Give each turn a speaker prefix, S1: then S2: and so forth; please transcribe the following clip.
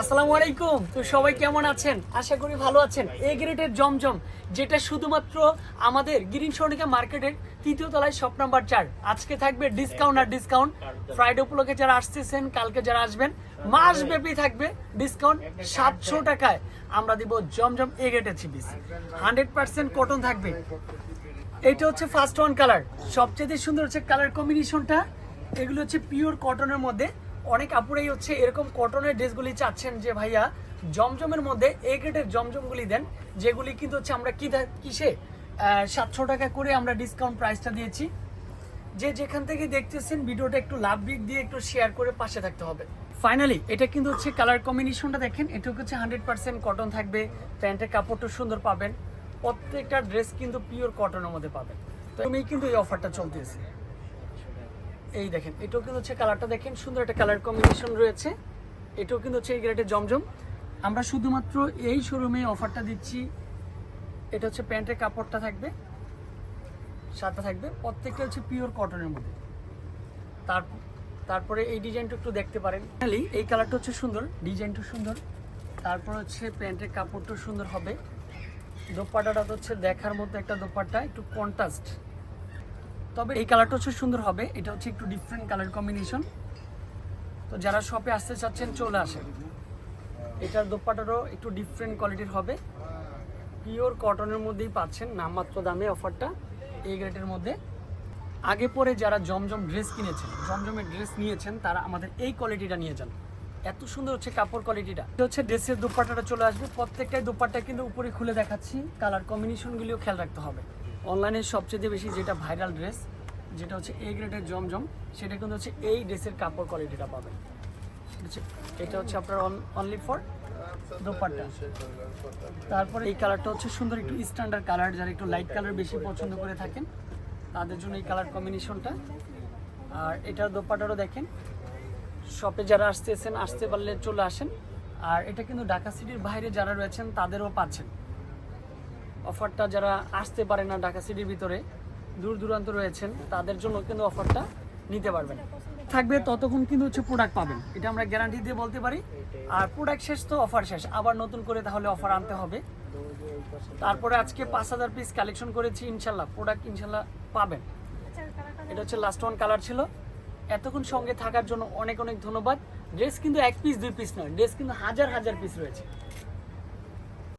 S1: আসসালামু আলাইকুম। তো সবাই কেমন আছেন? আশা করি ভালো আছেন। এ গ্রেডের জমজম, যেটা শুধুমাত্র আমাদের গ্রিন সর্ণিকা মার্কেটের তৃতীয় তলায় শপ নাম্বার চার। আজকে থাকবে ডিসকাউন্ট আর ডিসকাউন্ট ফ্রাইডে উপলক্ষে যারা আসতেছেন, কালকে যারা আসবেন মাস ব্যাপী থাকবে ডিসকাউন্ট সাতশো টাকায়। আমরা দিব জমজম এ গ্রেডের চিপিস হান্ড্রেড পার্সেন্ট কটন থাকবে। এটা হচ্ছে ফার্স্ট ওয়ান কালার সবচেয়ে সুন্দর হচ্ছে কালার কম্বিনেশনটা এগুলো হচ্ছে পিওর কটনের মধ্যে। অনেক আপুরাই হচ্ছে এরকম কটনের ড্রেসগুলি চাচ্ছেন যে, ভাইয়া, জমজমের মধ্যে এ গ্রেডের জমজমগুলি দেন, যেগুলি কিন্তু হচ্ছে আমরা কি কিসে? সাতশো টাকা করে আমরা ডিসকাউন্ট প্রাইসটা দিয়েছি। যে যেখান থেকে দেখতেছেন ভিডিওটা একটু লাভ বিট দিয়ে একটু শেয়ার করে পাশে থাকতে হবে। ফাইনালি এটা কিন্তু হচ্ছে কালার কম্বিনেশনটা দেখেন, এটা হচ্ছে হান্ড্রেড পার্সেন্ট কটন থাকবে, প্যান্টের কাপড়টা সুন্দর পাবেন, প্রত্যেকটা ড্রেস কিন্তু পিওর কটনের মধ্যে পাবেন। তো আমি কিন্তু এই অফারটা চলতেছে। এই দেখেন এটাও কিন্তু হচ্ছে কালারটা দেখেন সুন্দর একটা কালার কম্বিনেশন রয়েছে। এটাও কিন্তু হচ্ছে এই গ্রেডের জমজম। আমরা শুধুমাত্র এই শোরুমে অফারটা দিচ্ছি। এটা হচ্ছে প্যান্টের কাপড়টা থাকবে সাতটা থাকবে প্রত্যেকটা হচ্ছে পিওর কটনের মধ্যে। তার তারপরে এই ডিজাইনটা একটু দেখতে পারেন। Finally, এই কালারটা হচ্ছে সুন্দর ডিজাইনটা সুন্দর। তারপর হচ্ছে প্যান্টের কাপড়টা সুন্দর হবে। দোপাট্টাটা তো হচ্ছে দেখার মতো একটা দোপাট্টা একটু কন্ট্রাস্ট তবে এই কালারটা হচ্ছে সুন্দর হবে। এটা হচ্ছে একটু ডিফারেন্ট কালার কম্বিনেশন তো যারা শপে আসতে চাচ্ছেন, চলে আসেন। এটার দোপাট্টারও একটু ডিফারেন্ট কোয়ালিটির হবে। পিওর কটনের মধ্যেই পাচ্ছেন নামমাত্র দামে অফারটা এই গ্রেডের মধ্যে। আগে পরে যারা জমজম ড্রেস কিনেছেন, জমজমের ড্রেস নিয়েছেন, তারা আমাদের এই কোয়ালিটিটা নিয়ে যান। এত সুন্দর হচ্ছে কাপড় কোয়ালিটিটা এটা হচ্ছে ড্রেসের দুপাট্টাটা চলে আসবে। প্রত্যেকটাই দুপাট্টা কিন্তু উপরে খুলে দেখাচ্ছি। কালার কম্বিনেশনগুলিও খেয়াল রাখতে হবে। অনলাইনে সবচেয়ে বেশি যেটা ভাইরাল ড্রেস যেটা হচ্ছে এই গ্রেডের জমজম, সেটা কিন্তু হচ্ছে এই ড্রেসের কাপড় কোয়ালিটিটা পাবেন। এটা হচ্ছে আপনার অনলি ফর দোপাট্টা। তারপরে এই কালারটা হচ্ছে সুন্দর একটু স্ট্যান্ডার্ড কালার যারা একটু লাইট কালার বেশি পছন্দ করে থাকেন, তাদের জন্য এই কালার কম্বিনেশনটা আর এটার দোপাটারও দেখেন শপে যারা আসতেছেন, আসতে পারলে চলে আসেন। আর এটা কিন্তু ঢাকা সিটির বাইরে যারা রয়েছেন, তাদেরও পাচ্ছেন। অফারটা যারা আসতে পারে না ঢাকা সিটির ভিতরে, দূর দূরান্ত রয়েছেন, তাদের জন্য কিন্তু অফারটা নিতে পারবেন। থাকবে ততক্ষণ কিন্তু হচ্ছে প্রোডাক্ট পাবেন। এটা আমরা গ্যারান্টি দিয়ে বলতে পারি। আর প্রোডাক্ট শেষ তো অফার শেষ। আবার নতুন করে তাহলে অফার আনতে হবে। তারপরে আজকে পাঁচ হাজার পিস কালেকশন করেছি, ইনশাল্লাহ প্রোডাক্ট ইনশাল্লাহ পাবেন। এটা হচ্ছে লাস্ট ওয়ান কালার ছিল। এতক্ষণ সঙ্গে থাকার জন্য অনেক অনেক ধন্যবাদ। ড্রেস কিন্তু এক পিস দুই পিস নয়। ড্রেস কিন্তু হাজার হাজার পিস রয়েছে।